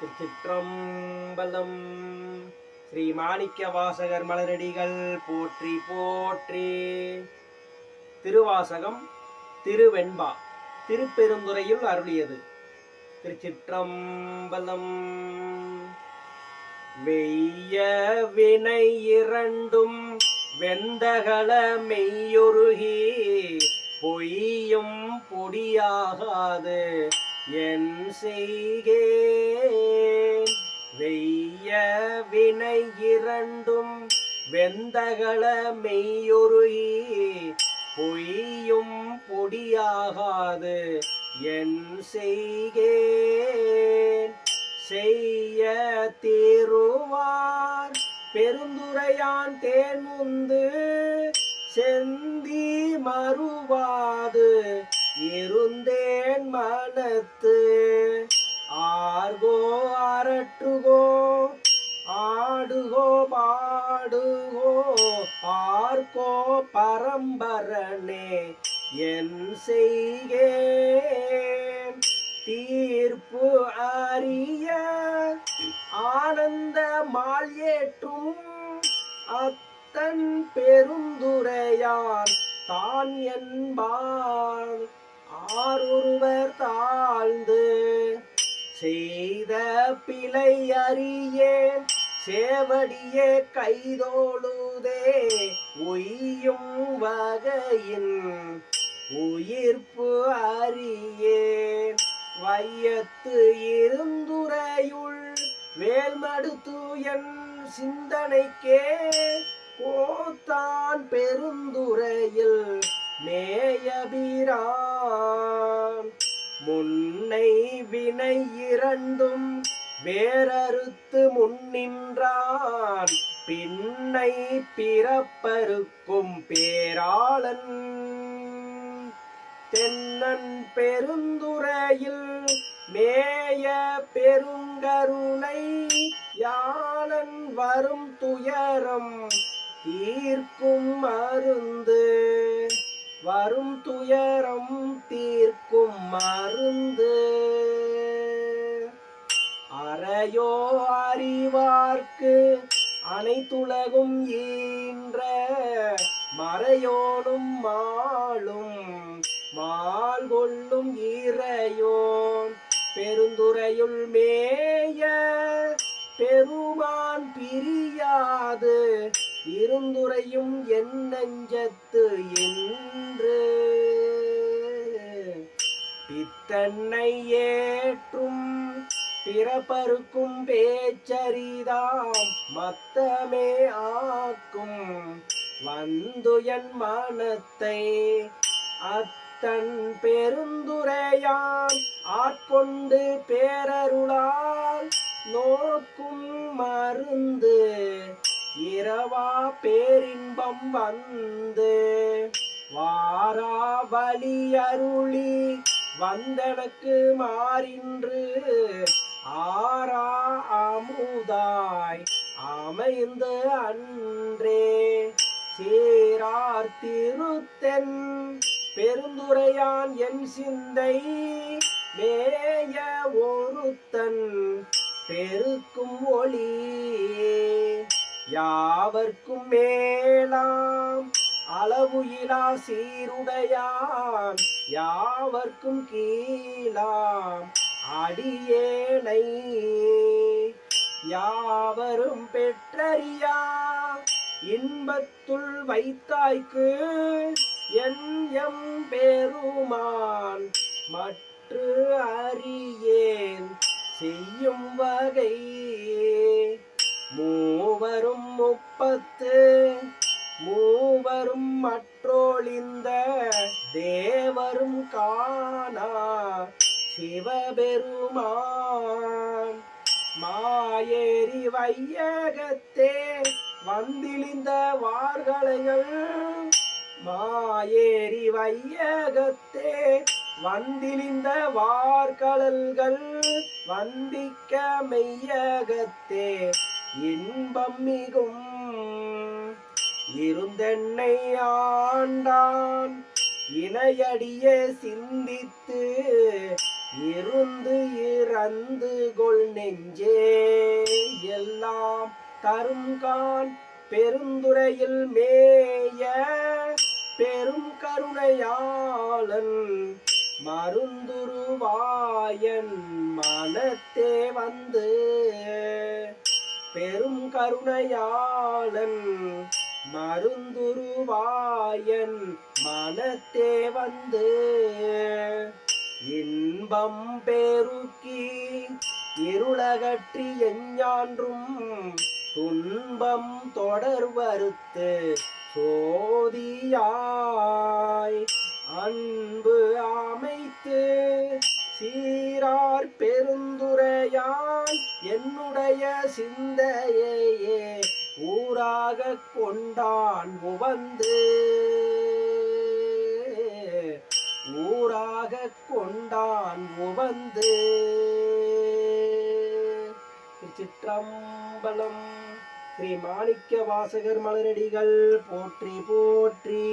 திருச்சிற்றம்பலம். ஸ்ரீ மாணிக்க வாசகர் மலரடிகள் போற்றி போற்றி. திருவாசகம் திருவெண்பா. திருப்பெருந்துறையில் அருளியது. திருச்சிற்றம்பலம். வெய்ய வினை இரண்டும் வெந்தகல மெய்யொருகி பொய்யும் பொடியாகாது. என் செய்கேன். வெய்ய வினை இரண்டும் வெந்தகள மெய்யொருகி. பொய்யும் பொடியாகாது. என் செய்கேன். செய்ய தீருவார். பெருந்துரையான் தேன் தேன்முந்து. செந்தி மறுவாது. இருந்தேன் மனத்து. ஆர்கோ அரட்டுகோ ஆடுகோ பாடுகோ பார்க்கோ பரம்பரனே என் செய்கேன் தீர்ப்பு அறிய ஆனந்த மால் ஏற்றும் அத்தன் பெருந்துரையான் தான் யார் ஒருவர் தாழ்ந்து செய்த பிழை அறியேன். சேவடியே கைதோழுதே உய்யும் வகையின் உயிர்ப்பு அறியேன். வையத்து இருந்துரையுள் வேல்மடுத்து என் சிந்தனைக்கே கோத்தான் பெருந்துரையில் மேயபிரான். முன்னை வினை இரண்டும் வேறறுத்து முன்னின்றான். பின்னை பிறப்பருக்கும் பேராளன் தென்னன் பெருந்துரையில் மேய பெருங்கருணை யானன் வரும் துயரம் தீர்க்கும் மருந்து வரும் துயரம் தீர்க்கும் மருந்து. அறையோ அறிவார்க்கு அனைத்துலகும் ஈன்ற மறையோடும் மாளும் மால் கொள்ளும் இறையோன் பெருந்துரையுள் மேய பெருமான் பிரியாது. இருந்துரையும் என் நெஞ்சத்து என்று பித்தன்னை ஏற்றும் பிறப்பருக்கும் பேச்சரிதாம் மத்தமே ஆக்கும். வந்து என் மனத்தை அத்தன் பெருந்துரையான் ஆட்கொண்டு பேரருளால் நோக்கும் மருந்து. இரவா பேரின்பம் வந்து வாரா வழி அருளி வந்தனக்கு மாறின்று ஆரா அமுதாய் அமைந்து அன்றே. சேரார் திருத்தென் பெருந்துரையான் என் சிந்தை மேய ஒருத்தன் பெருக்கும் ஒளி யாவர்க்கும் மேலாம் அளவு இலா சீருடையான் யாவர்க்கும் கீழாம் அடியேனை. யாவரும் பெற்றறியா இன்பத்துள் வைத்தாய்க்கு என் எம் பெருமான் மற்ற அறியேன் செய்யும் வகை யாரும் காணா. சிவபெருமான் மாயேறி வையகத்தே வந்திழிந்த வார்களைகள் மாயேறி வையகத்தே வந்திழிந்த வார்கடல்கள் வந்திக்க மெய்யகத்தே இன்பம் மிகும். இருந்தென்னை ஆண்டான் இணையடிய சிந்தித்து இருந்து இறந்து கொள் நெஞ்சே. எல்லாம் தருங்கான் பெருந்துறையில் மேய. பெரும் கருணையாளன் மருந்துருவாயன் மனத்தே வந்து. பெரும் கருணையாளன் மருந்துருவாயன் மனத்தே வந்து இன்பம் பெருக்கி இருளகற்றி எஞ்ஞான்றும் துன்பம் தொடர்வறுத்து சோதியாய். அன்பு அமைத்து சீரார் பெருந்துரையாய் என்னுடைய சிந்தையே ஊராக கொண்டான் உவந்து ஊராக கொண்டான் உவந்து சிற்றம்பலம் ஸ்ரீ மாணிக்க வாசகர் மலரடிகள் போற்றி போற்றி.